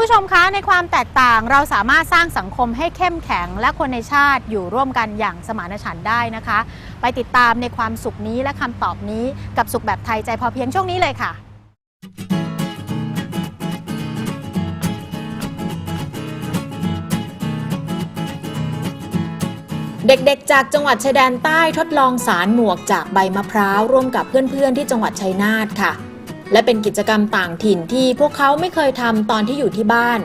ผู้ชมคะในความแตกต่างเราสามารถสร้างสังคมให้เข้มแข็ง และคนในชาติอยู่ร่วมกันอย่างสมานฉันท์ได้นะคะ ไปติดตามในความสุขนี้และคำตอบนี้กับสุขแบบไทยใจพอเพียงช่วงนี้เลยค่ะ เด็กๆ จากจังหวัดชายแดนใต้ทดลองสารหมวกจากใบมะพร้าวร่วมกับเพื่อนๆที่จังหวัดชัยนาทค่ะ และเป็นกิจกรรมต่างถิ่นที่พวกเขาไม่เคยทำตอนที่อยู่ที่บ้าน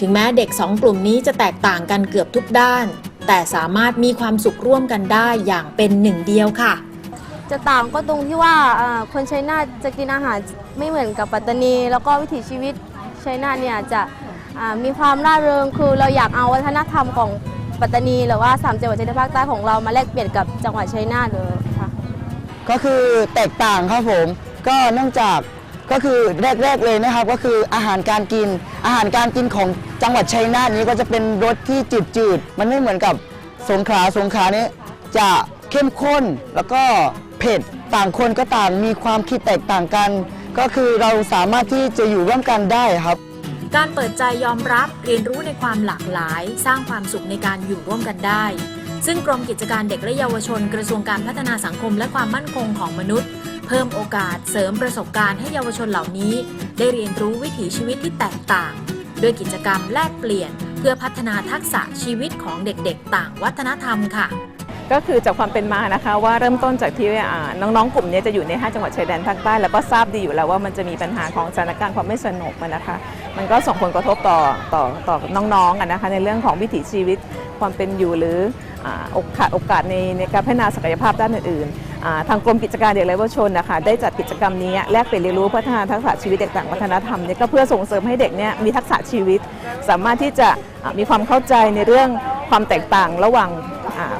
ถึงแม้เด็กสองกลุ่มนี้จะแตกต่างกันเกือบทุกด้าน แต่สามารถมีความสุขร่วมกันได้อย่างเป็นหนึ่งเดียวค่ะ จะต่างก็ตรงที่ว่าเอ่อคนชัยนาทจะกินอาหารไม่เหมือนกับปัตตานี แล้วก็วิถีชีวิตชัยนาทเนี่ยจะอ่ามีความร่าเริงคือเราอยากเอาวัฒนธรรมของปัตตานีหรือว่าสามจังหวัดชายแดนภาคใต้ของเรามาแลกเปลี่ยนกับจังหวัดชัยนาทเลยค่ะ ก็คือแตกต่างครับผม ก็เนื่องจากก็คือแรกๆเลยนะครับก็คืออาหารการกิน อาหารการกินของจังหวัดชัยนาทนี้ก็จะเป็นรสที่จืดๆมันไม่เหมือนกับสงขลาสงขลานี้จะเข้มข้นแล้วก็เผ็ดต่างคนก็ต่างมีความคิดแตกต่างกัน ก็คือเราสามารถที่จะอยู่ร่วมกันได้ครับ การเปิดใจยอมรับเรียนรู้ในความหลากหลาย สร้างความสุขในการอยู่ร่วมกันได้ ซึ่งกรมกิจการเด็กและเยาวชนกระทรวงการพัฒนาสังคมและความมั่นคงของมนุษย์ เพิ่มโอกาสเสริมประสบการณ์ให้เยาวชนเหล่านี้ ได้เรียนรู้วิถีชีวิตที่แตกต่าง ด้วยกิจกรรมแลกเปลี่ยน เพื่อพัฒนาทักษะชีวิตของเด็กๆ ต่างวัฒนธรรมค่ะก็คือจากความเป็นมานะคะว่าเริ่มต้นจากที่น้องๆ กลุ่มนี้จะอยู่ใน 5 จังหวัดชายแดนภาคใต้แล้วก็ทราบดีอยู่แล้วว่ามันจะมีปัญหาของสถานการณ์ความไม่สงบอะนะคะ มันก็ส่งผลกระทบต่อต่อต่อน้องๆนะคะในเรื่องของวิถีชีวิตความเป็นอยู่หรือโอกาสโอกาสในในการพัฒนาศักยภาพด้านอื่น ทางกรมกิจการเด็กและเยาวชนนะคะได้จัดกิจกรรมนี้แลกเปลี่ยนเรียนรู้พัฒนาทักษะชีวิตเด็กต่างวัฒนธรรมเนี่ยก็เพื่อส่งเสริมให้เด็กเนี่ยมีทักษะชีวิต สามารถที่จะมีความเข้าใจในเรื่องความแตกต่างระหว่าง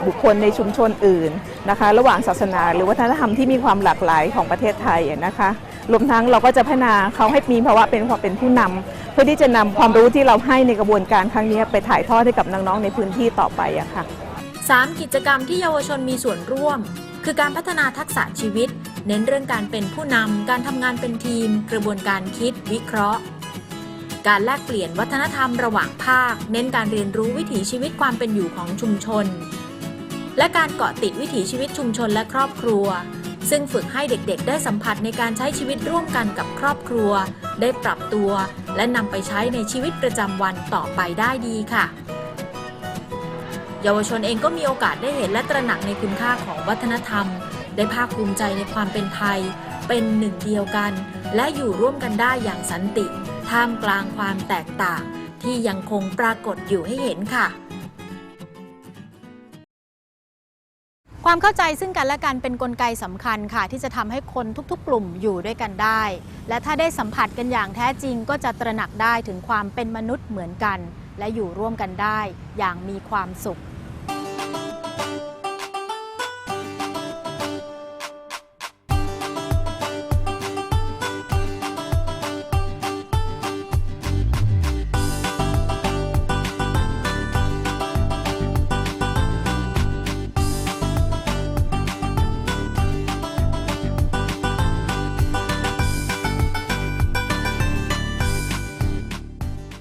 บุคคลในชุมชนอื่นนะคะ ระหว่างศาสนา หรือวัฒนธรรมที่มีความหลากหลายของประเทศไทยนะคะรวมทั้งเราก็จะพัฒนาเขาให้มีภาวะเป็นความเป็นผู้นำเพื่อที่จะนำความรู้ที่เราให้ในกระบวนการครั้งนี้ไปถ่ายทอดให้กับน้องๆในพื้นที่ต่อไปอะค่ะ 3 กิจกรรมที่เยาวชนมีส่วนร่วม คือการพัฒนาทักษะชีวิต เน้นเรื่องการเป็นผู้นำการทำงานเป็นทีม กระบวนการคิด วิเคราะห์ การแลกเปลี่ยนวัฒนธรรมระหว่างภาค เน้นการเรียนรู้วิถีชีวิตความเป็นอยู่ของชุมชน และการเกาะติดวิถีชีวิตชุมชนและครอบครัว ซึ่งฝึกให้เด็กๆ ได้สัมผัสในการใช้ชีวิตร่วมกันกับครอบครัว ได้ปรับตัว และนำไปใช้ในชีวิตประจำวันต่อไปได้ดีค่ะ เยาวชนเองก็มีโอกาสได้เห็นและตระหนักในคุณค่าของวัฒนธรรม ได้ภาคภูมิใจในความเป็นไทย เป็นหนึ่งเดียวกัน และอยู่ร่วมกันได้อย่างสันติ ท่ามกลางความแตกต่าง ที่ยังคงปรากฏอยู่ให้เห็นค่ะความเข้าใจซึ่งกันและกันเป็นนกลไกสำคัญค่ะ ที่จะทำให้คนทุกๆ กลุ่มอยู่ด้วยกันได้ และถ้าได้สัมผัสกันอย่างแท้จริงก็จะตระหนักได้ถึงความเป็นมนุษย์เหมือนกัน และอยู่ร่วมกันได้อย่างมีความสุข